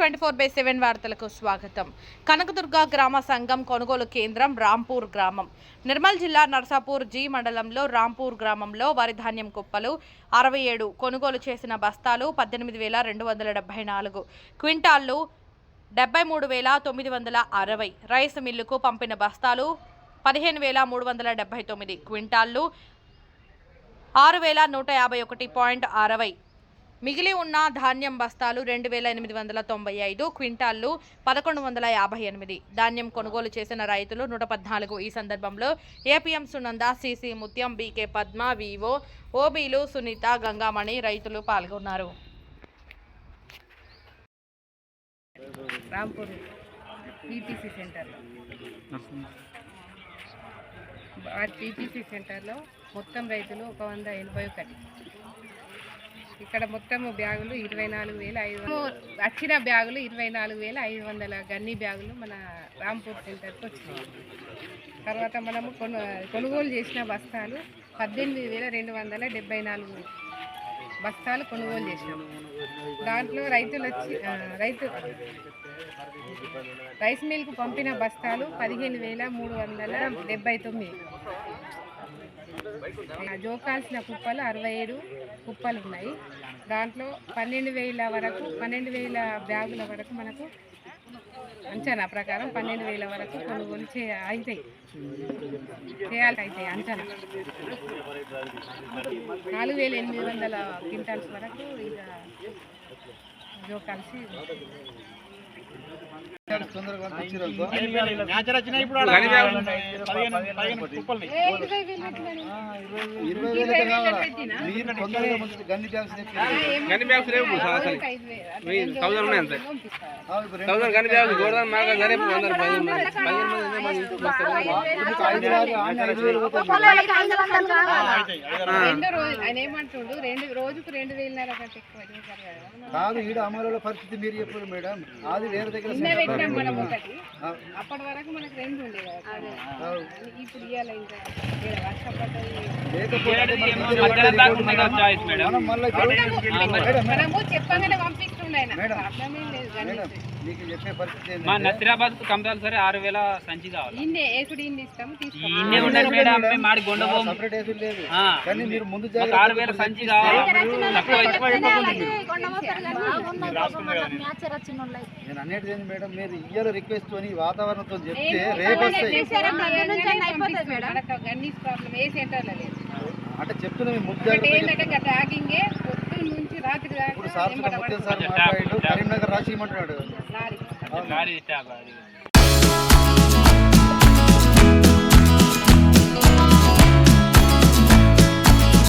Twenty four by seven వార్తలకు స్వాగతం. కనకదుర్గ గ్రామ సంఘం కొనుగోలు కేంద్రం రాంపూర్ గ్రామం. నిర్మల్ జిల్లా నర్సాపూర్ జీ మండలంలో రాంపూర్ గ్రామంలో వరి ధాన్యం కుప్పలు అరవై ఏడు కొనుగోలు చేసిన బస్తాలు పద్దెనిమిది వేల రెండు వందల డెబ్బై నాలుగు క్వింటాళ్ళు డెబ్బై మూడు వేల తొమ్మిది వందల అరవై రైస్ మిల్లుకు పంపిన బస్తాలు పదిహేను వేల మూడు వందల డెబ్బై తొమ్మిది క్వింటాళ్ళు ఆరు వేల నూట యాభై ఒకటి పాయింట్ అరవై మిగిలి ఉన్న ధాన్యం బస్తాలు రెండు వేల ఎనిమిది వందల తొంభై ఐదు క్వింటాళ్ళు పదకొండు వందల యాభై ఎనిమిది. ధాన్యం కొనుగోలు చేసిన రైతులు నూట పద్నాలుగు. ఈ సందర్భంలో APM Sunanda CC Muthyam BK Padma VO ఓబీలు Sunitha Gangamani రైతులు పాల్గొన్నారు. రాంపూర్ సెంటర్లో. ఆ సెంటర్లో మొత్తం రైతులు ఒక వంద ఎనభై ఒకటి. ఇక్కడ మొత్తం బ్యాగులు ఇరవై నాలుగు వేల ఐదు వచ్చిన బ్యాగులు ఇరవై నాలుగు వేల ఐదు వందల గన్ని బ్యాగులు మన రాంపూర్ సెంటర్కి వచ్చినాయి. తర్వాత మనము కొను కొనుగోలు చేసిన బస్తాలు పద్దెనిమిది వేల రెండు వందల డెబ్బై నాలుగు బస్తాలు కొనుగోలు చేసినాము దాంట్లో రైతులు వచ్చి రైతు రైస్ మిల్కు పంపిన బస్తాలు పదిహేను వేల మూడు వందల డెబ్బై తొమ్మిది. జోకాల్సిన కుప్పలు అరవై ఏడు కుప్పలు ఉన్నాయి దాంట్లో పన్నెండు వేల వరకు పన్నెండు వేల బ్యాగుల వరకు మనకు అంచనా ప్రకారం పన్నెండు వేల వరకు కొనుగోలు చే అవుతాయి చేయాలి అవుతాయి అంచనా. నాలుగు వేల ఎనిమిది వందల క్వింటాల్స్ వరకు ఇక జోకాల్సి గన్ని బ్యాగ్స్ చాలా అసలు థౌసండ్ ఉన్నాయి అంతే. థౌసండ్ బ్యాగ్స్ మాకు అందరు పదిహేను మంది పదిహేను మంది కదా ఈడ అమలుల పరిస్థితి మీరు చెప్పారు మేడం అది వేరే దగ్గర మనం. ఒకటి. అప్పటి వరకు మనకు రెండు ఉండే కదా. కాదు. ఇప్పుడు ఇవ్వాలి ఇంకా మనము చెప్పగానే పంపిస్తుండే మా నసిరాబాద్కు కంపల్సరీ ఆరు వేల సంచి కావాలి. మేడం ఆరు వేల సంచి మేడం మీరు ఇయ్యాల రిక్వెస్ట్ అని వాతావరణంతో చెప్తే రేపు వస్తాయి గన్నీస్ ప్రాబ్లం ఏ సెంటర్లో లేదు. అంటే చెప్తున్నా మీ ఇప్పుడు సార్. సార్ మాట్లాడు కరీంనగర్ రాసి ఇవ్వమంటున్నాడు